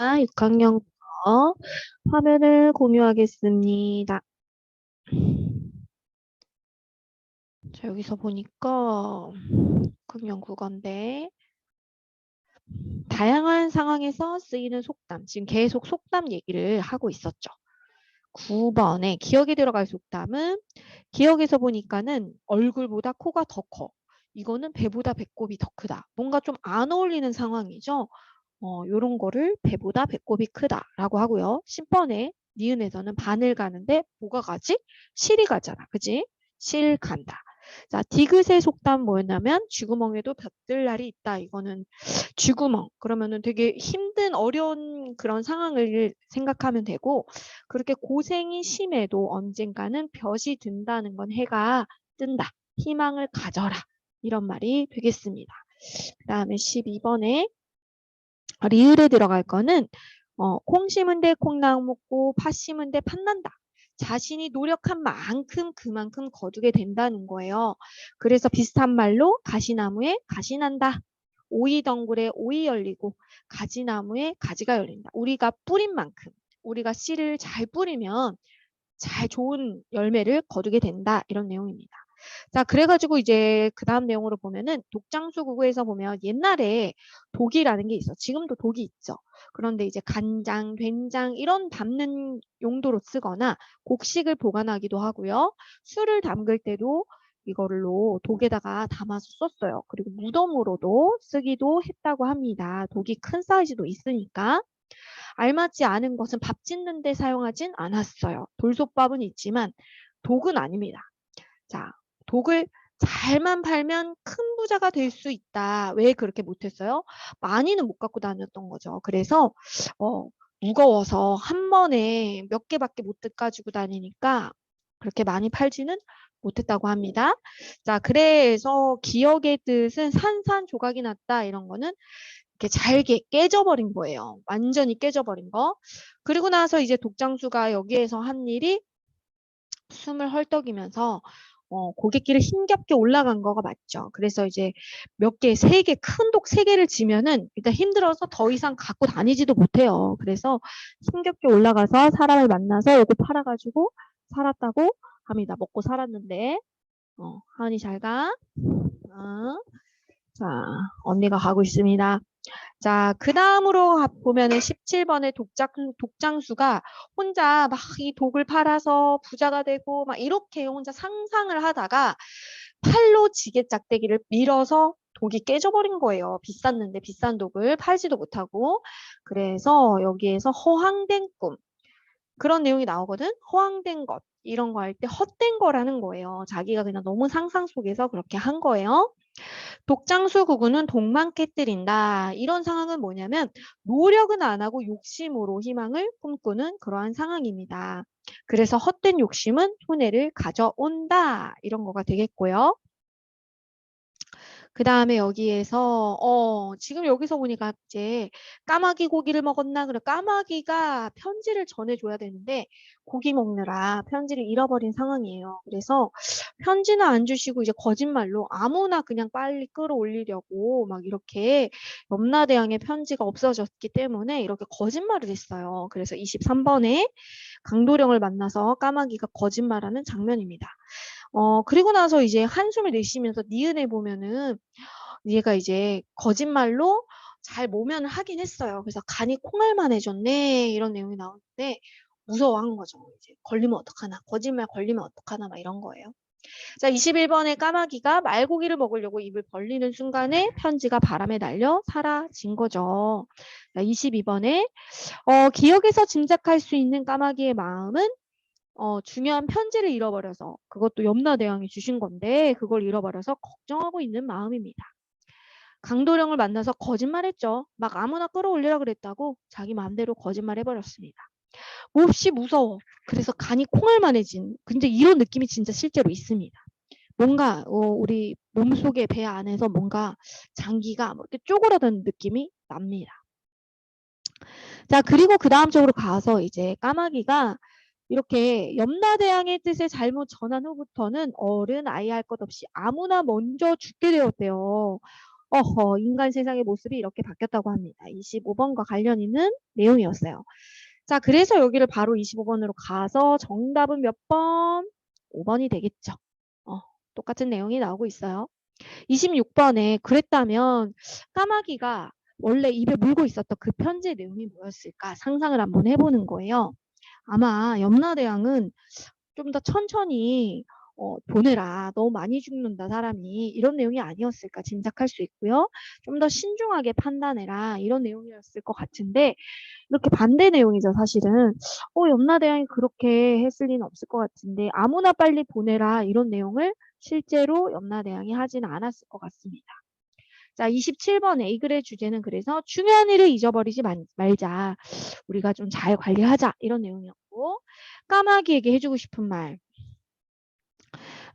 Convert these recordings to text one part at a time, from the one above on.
6학년 거 화면을 공유하겠습니다. 자, 여기서 보니까 6학년 국어인데 다양한 상황에서 쓰이는 속담, 지금 계속 속담 얘기를 하고 있었죠. 9번에 기억에 들어갈 속담은 기억에서 보니까는 얼굴보다 코가 더 커. 이거는 배보다 배꼽이 더 크다. 뭔가 좀 안 어울리는 상황이죠. 어, 요런 거를 배보다 배꼽이 크다라고 하고요. 10번에 니은에서는 바늘 가는데 뭐가 가지? 실이 가잖아. 그지? 실 간다. 자, 디귿의 속담 뭐였냐면 쥐구멍에도 볕들 날이 있다. 이거는 쥐구멍. 그러면은 되게 힘든 어려운 그런 상황을 생각하면 되고 그렇게 고생이 심해도 언젠가는 볕이 든다는 건 해가 뜬다. 희망을 가져라. 이런 말이 되겠습니다. 그 다음에 12번에 리을에 들어갈 거는 어, 콩 심은 데 콩나무 먹고 팥 심은 데 팥난다. 자신이 노력한 만큼 그만큼 거두게 된다는 거예요. 그래서 비슷한 말로 가시나무에 가시 난다. 오이 덩굴에 오이 열리고 가지나무에 가지가 열린다. 우리가 뿌린 만큼 우리가 씨를 잘 뿌리면 잘 좋은 열매를 거두게 된다. 이런 내용입니다. 자, 그래가지고 이제 그 다음 내용으로 보면은 독장수 구구에서 보면 옛날에 독이라는 게 있어. 지금도 독이 있죠. 그런데 이제 간장, 된장 이런 담는 용도로 쓰거나 곡식을 보관하기도 하고요. 술을 담글 때도 이걸로 독에다가 담아서 썼어요. 그리고 무덤으로도 쓰기도 했다고 합니다. 독이 큰 사이즈도 있으니까. 알맞지 않은 것은 밥 짓는 데 사용하진 않았어요. 돌솥밥은 있지만 독은 아닙니다. 자, 독을 잘만 팔면 큰 부자가 될 수 있다. 왜 그렇게 못했어요? 많이는 못 갖고 다녔던 거죠. 그래서 어, 무거워서 한 번에 몇 개밖에 못 가지고 다니니까 그렇게 많이 팔지는 못했다고 합니다. 자, 그래서 기억의 뜻은 산산조각이 났다 이런 거는 이렇게 잘게 깨져버린 거예요. 완전히 깨져버린 거. 그리고 나서 이제 독장수가 여기에서 한 일이 숨을 헐떡이면서 어, 고갯길을 힘겹게 올라간 거가 맞죠. 그래서 이제 몇 개, 세 개, 큰 독 세 개를 지면은 일단 힘들어서 더 이상 갖고 다니지도 못해요. 그래서 힘겹게 올라가서 사람을 만나서 이거 팔아가지고 살았다고 합니다. 먹고 살았는데. 어, 하은이 잘 가. 어. 자, 언니가 가고 있습니다. 자, 그 다음으로 보면은 17번의 독장, 독장수가 혼자 막 이 독을 팔아서 부자가 되고 막 이렇게 혼자 상상을 하다가 팔로 지게 짝대기를 밀어서 독이 깨져버린 거예요. 비쌌는데 비싼 독을 팔지도 못하고. 그래서 여기에서 허황된 꿈. 그런 내용이 나오거든. 허황된 것. 이런 거 할 때 헛된 거라는 거예요. 자기가 그냥 너무 상상 속에서 그렇게 한 거예요. 독장수 구구는 독만 깨뜨린다. 이런 상황은 뭐냐면 노력은 안 하고 욕심으로 희망을 꿈꾸는 그러한 상황입니다. 그래서 헛된 욕심은 손해를 가져온다. 이런 거가 되겠고요. 그 다음에 여기에서 어 지금 여기서 보니까 이제 까마귀 고기를 먹었나 그래 까마귀가 편지를 전해줘야 되는데 고기 먹느라 편지를 잃어버린 상황이에요. 그래서 편지는 안 주시고 이제 거짓말로 아무나 그냥 빨리 끌어올리려고 막 이렇게 염라대왕의 편지가 없어졌기 때문에 이렇게 거짓말을 했어요. 그래서 23번에 강도령을 만나서 까마귀가 거짓말하는 장면입니다. 어, 그리고 나서 이제 한숨을 내쉬면서 니은에 보면은 얘가 이제 거짓말로 잘 모면을 하긴 했어요. 그래서 간이 콩알만해졌네 이런 내용이 나오는데 무서워한 거죠. 이제 걸리면 어떡하나 거짓말 걸리면 어떡하나 막 이런 거예요. 자 21번에 까마귀가 말고기를 먹으려고 입을 벌리는 순간에 편지가 바람에 날려 사라진 거죠. 자 22번에 어, 기억에서 짐작할 수 있는 까마귀의 마음은 어, 중요한 편지를 잃어버려서 그것도 염라 대왕이 주신 건데 그걸 잃어버려서 걱정하고 있는 마음입니다. 강도령을 만나서 거짓말했죠. 막 아무나 끌어올리라 그랬다고 자기 마음대로 거짓말해버렸습니다. 몹시 무서워. 그래서 간이 콩알만해진. 근데 이런 느낌이 진짜 실제로 있습니다. 뭔가 어, 우리 몸속에 배 안에서 뭔가 장기가 뭐 이렇게 쪼그라드는 느낌이 납니다. 자 그리고 그 다음 쪽으로 가서 이제 까마귀가 이렇게 염라대왕의 뜻을 잘못 전한 후부터는 어른 아이 할 것 없이 아무나 먼저 죽게 되었대요. 어허, 인간 세상의 모습이 이렇게 바뀌었다고 합니다. 25번과 관련 있는 내용이었어요. 자, 그래서 여기를 바로 25번으로 가서 정답은 몇 번? 5번이 되겠죠. 어, 똑같은 내용이 나오고 있어요. 26번에 그랬다면 까마귀가 원래 입에 물고 있었던 그 편지의 내용이 뭐였을까 상상을 한번 해보는 거예요. 아마 염라대왕은 좀 더 천천히 어, 보내라. 너무 많이 죽는다 사람이 이런 내용이 아니었을까 짐작할 수 있고요. 좀 더 신중하게 판단해라 이런 내용이었을 것 같은데 이렇게 반대 내용이죠 사실은. 어 염라대왕이 그렇게 했을 리는 없을 것 같은데 아무나 빨리 보내라 이런 내용을 실제로 염라대왕이 하지는 않았을 것 같습니다. 자, 27번 A 글의 주제는 그래서 중요한 일을 잊어버리지 말- 말자. 우리가 좀 잘 관리하자. 이런 내용이었고 까마귀에게 해주고 싶은 말.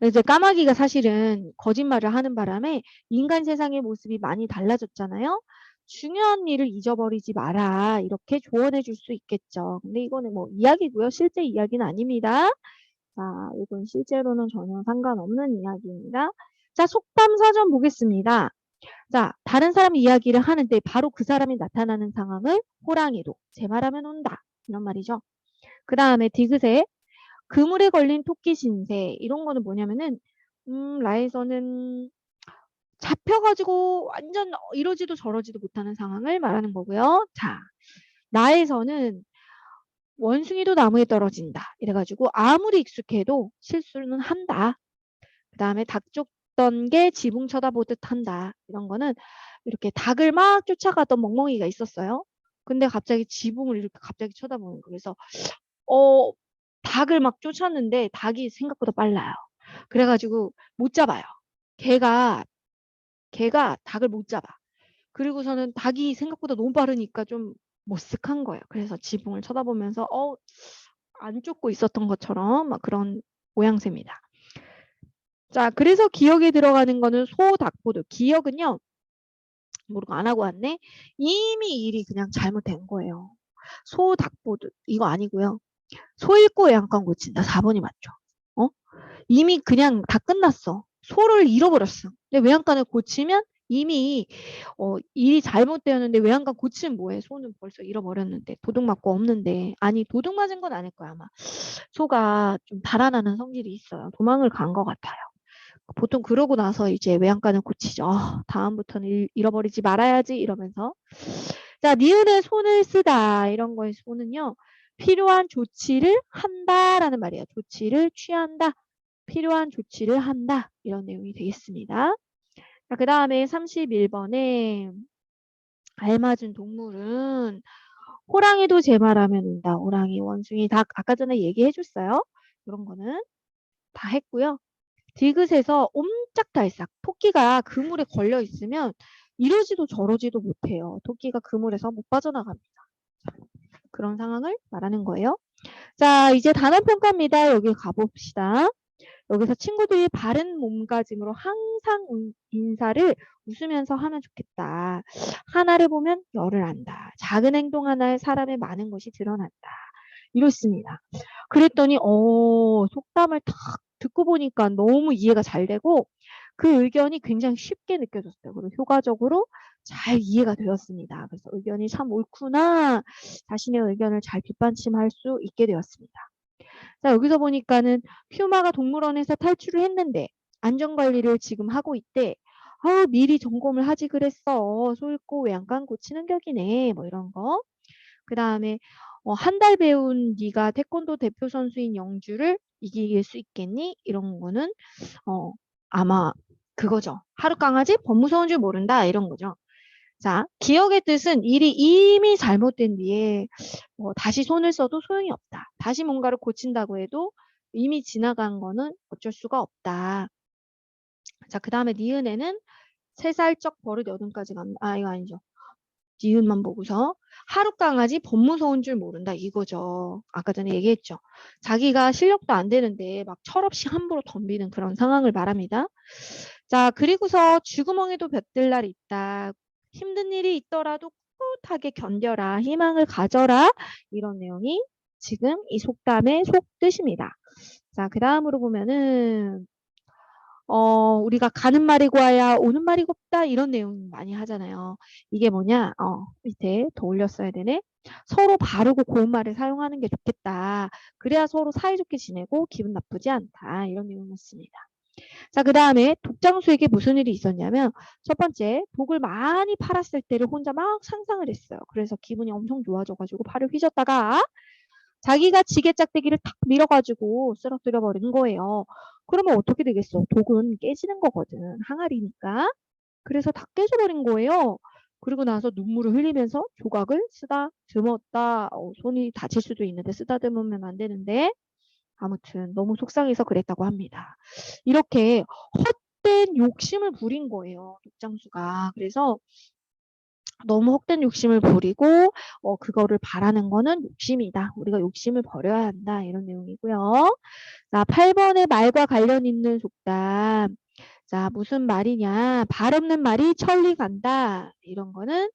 이제 까마귀가 사실은 거짓말을 하는 바람에 인간 세상의 모습이 많이 달라졌잖아요. 중요한 일을 잊어버리지 마라. 이렇게 조언해 줄 수 있겠죠. 근데 이거는 뭐 이야기고요. 실제 이야기는 아닙니다. 자, 이건 실제로는 전혀 상관없는 이야기입니다. 자, 속담 사전 보겠습니다. 자, 다른 사람 이야기를 하는데 바로 그 사람이 나타나는 상황을 호랑이도 제 말하면 온다. 이런 말이죠. 그 다음에 디귿에 그물에 걸린 토끼 신세 이런 거는 뭐냐면은 음, 라에서는 잡혀가지고 완전 이러지도 저러지도 못하는 상황을 말하는 거고요. 자, 나에서는 원숭이도 나무에 떨어진다. 이래가지고 아무리 익숙해도 실수는 한다. 그 다음에 닭 쫓던 게 지붕 쳐다보듯 한다. 이런 거는 이렇게 닭을 막 쫓아가던 멍멍이가 있었어요. 근데 갑자기 지붕을 이렇게 갑자기 쳐다보는 거. 그래서 어 닭을 막 쫓았는데 닭이 생각보다 빨라요. 그래가지고 못 잡아요. 걔가 걔가 닭을 못 잡아. 그리고서는 닭이 생각보다 너무 빠르니까 좀 머쓱한 거예요. 그래서 지붕을 쳐다보면서 어, 안 쫓고 있었던 것처럼 막 그런 모양새입니다. 자, 그래서 기억에 들어가는 거는 소, 닭, 보드. 기억은요. 모르고 안 하고 왔네. 이미 일이 그냥 잘못된 거예요. 소, 닭, 보드. 이거 아니고요. 소 잃고 외양간 고친다. 4번이 맞죠. 어? 이미 그냥 다 끝났어. 소를 잃어버렸어. 근데 외양간을 고치면 이미 어, 일이 잘못되었는데 외양간 고치면 뭐해? 소는 벌써 잃어버렸는데 도둑 맞고 없는데 아니 도둑 맞은 건 아닐 거야 아마. 소가 좀 달아나는 성질이 있어요. 도망을 간 것 같아요. 보통 그러고 나서 이제 외양간을 고치죠. 아, 다음부터는 잃- 잃어버리지 말아야지 이러면서. 자, 니은의 손을 쓰다 이런 거의 손은요. 필요한 조치를 한다라는 말이에요. 조치를 취한다. 필요한 조치를 한다. 이런 내용이 되겠습니다. 자, 그 다음에 31번에 알맞은 동물은 호랑이도 제 말하면 온다. 호랑이, 원숭이, 닭 아까 전에 얘기해 줬어요. 이런 거는 다 했고요. 디귿에서 옴짝달싹 토끼가 그물에 걸려 있으면 이러지도 저러지도 못해요. 토끼가 그물에서 못 빠져나갑니다. 자, 그런 상황을 말하는 거예요. 자, 이제 단어 평가입니다. 여기 가봅시다. 여기서 친구들이 바른 몸가짐으로 항상 운- 인사를 웃으면서 하면 좋겠다. 하나를 보면 열을 안다. 작은 행동 하나에 사람의 많은 것이 드러난다. 이렇습니다. 그랬더니 어 속담을 탁 듣고 보니까 너무 이해가 잘 되고 그 의견이 굉장히 쉽게 느껴졌어요. 그리고 효과적으로 잘 이해가 되었습니다. 그래서 의견이 참 옳구나 자신의 의견을 잘 뒷받침할 수 있게 되었습니다. 자 여기서 보니까는 퓨마가 동물원에서 탈출을 했는데 안전관리를 지금 하고 있대. 아 미리 점검을 하지 그랬어. 소 잃고 외양간 고치는 격이네. 뭐 이런 거. 그 다음에 어, 한 달 배운 네가 태권도 대표 선수인 영주를 이길 수 있겠니? 이런 거는 어, 아마 그거죠. 하루 강아지 법 무서운 줄 모른다 이런 거죠. 자, 기억의 뜻은 일이 이미 잘못된 뒤에 뭐 다시 손을 써도 소용이 없다. 다시 뭔가를 고친다고 해도 이미 지나간 거는 어쩔 수가 없다. 자, 그 다음에 니은에는 세 살적 버릇 여든까지 간다. 아, 이거 아니죠. 니은만 보고서 하루 강아지 법 무서운 줄 모른다 이거죠. 아까 전에 얘기했죠. 자기가 실력도 안 되는데 막 철없이 함부로 덤비는 그런 상황을 말합니다. 자, 그리고서 쥐구멍에도 볕들 날 있다. 힘든 일이 있더라도 꿋꿋하게 견뎌라. 희망을 가져라. 이런 내용이 지금 이 속담의 속뜻입니다. 자, 그 다음으로 보면은 어, 우리가 가는 말이 고와야 오는 말이 곱다 이런 내용 많이 하잖아요. 이게 뭐냐? 어, 밑에 더 올렸어야 되네. 서로 바르고 고운 말을 사용하는 게 좋겠다. 그래야 서로 사이좋게 지내고 기분 나쁘지 않다. 이런 내용이었습니다. 자, 그 다음에 독장수에게 무슨 일이 있었냐면 첫 번째, 독을 많이 팔았을 때를 혼자 막 상상을 했어요. 그래서 기분이 엄청 좋아져가지고 팔을 휘졌다가 자기가 지게 짝대기를 탁 밀어가지고 쓰러뜨려 버린 거예요. 그러면 어떻게 되겠어? 독은 깨지는 거거든. 항아리니까. 그래서 다 깨져버린 거예요. 그리고 나서 눈물을 흘리면서 조각을 쓰다듬었다. 어, 손이 다칠 수도 있는데 쓰다듬으면 안 되는데 아무튼 너무 속상해서 그랬다고 합니다. 이렇게 헛된 욕심을 부린 거예요. 독장수가. 그래서 너무 헛된 욕심을 부리고 어, 그거를 바라는 거는 욕심이다. 우리가 욕심을 버려야 한다. 이런 내용이고요. 자, 8번의 말과 관련 있는 속담. 자, 무슨 말이냐? 발 없는 말이 천리 간다. 이런 거는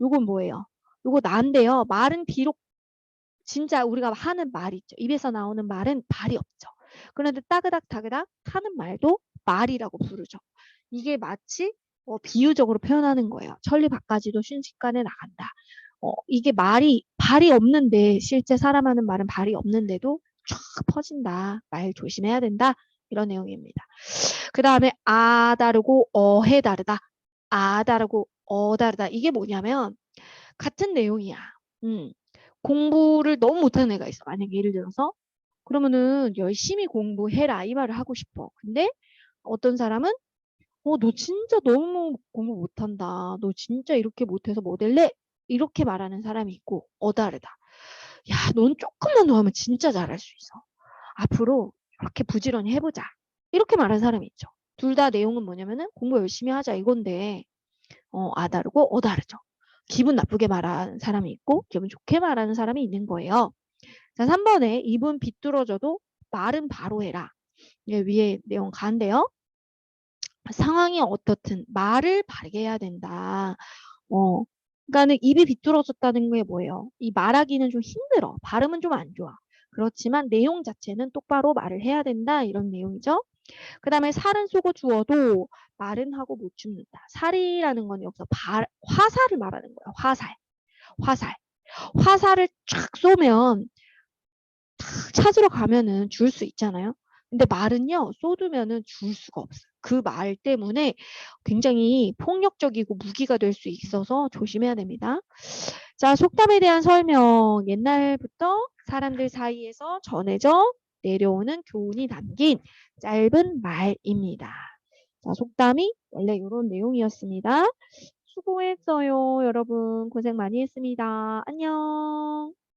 요건 뭐예요? 요거 나인데요. 말은 비록 진짜 우리가 하는 말 있죠. 입에서 나오는 말은 발이 없죠. 그런데 따그닥 다그닥 하는 말도 말이라고 부르죠. 이게 마치 어, 비유적으로 표현하는 거예요. 천리 밖까지도 순식간에 나간다. 어, 이게 말이 발이 없는데 실제 사람 하는 말은 발이 없는데도 쫙 퍼진다. 말 조심해야 된다. 이런 내용입니다. 그 다음에 아 다르고 어해 다르다. 아 다르고 어 다르다. 이게 뭐냐면 같은 내용이야. 음. 공부를 너무 못하는 애가 있어. 만약에 예를 들어서 그러면은 열심히 공부해라 이 말을 하고 싶어. 근데 어떤 사람은 어, 너 진짜 너무 공부 못한다. 너 진짜 이렇게 못해서 뭐 될래? 이렇게 말하는 사람이 있고 어 다르다. 야, 넌 조금만 더 하면 진짜 잘할 수 있어. 앞으로 이렇게 부지런히 해보자. 이렇게 말하는 사람이 있죠. 둘 다 내용은 뭐냐면은 공부 열심히 하자 이건데 어, 아 다르고 어 다르죠. 기분 나쁘게 말하는 사람이 있고 기분 좋게 말하는 사람이 있는 거예요. 자, 3번에 입은 비뚤어져도 말은 바로 해라. 예, 위에 내용 가는데요. 상황이 어떻든 말을 바르게 해야 된다. 어, 그러니까는 입이 비뚤어졌다는 게 뭐예요? 이 말하기는 좀 힘들어. 발음은 좀 안 좋아. 그렇지만 내용 자체는 똑바로 말을 해야 된다. 이런 내용이죠. 그 다음에 살은 쏘고 주어도 말은 하고 못 죽는다. 살이라는 건 여기서 발, 화살을 말하는 거야. 화살. 화살. 화살을 쫙 쏘면 탁 찾으러 가면은 줄 수 있잖아요. 근데 말은요, 쏟으면은 줄 수가 없어요. 그 말 때문에 굉장히 폭력적이고 무기가 될 수 있어서 조심해야 됩니다. 자, 속담에 대한 설명. 옛날부터 사람들 사이에서 전해져 내려오는 교훈이 담긴 짧은 말입니다. 자, 속담이 원래 이런 내용이었습니다. 수고했어요. 여러분 고생 많이 했습니다. 안녕.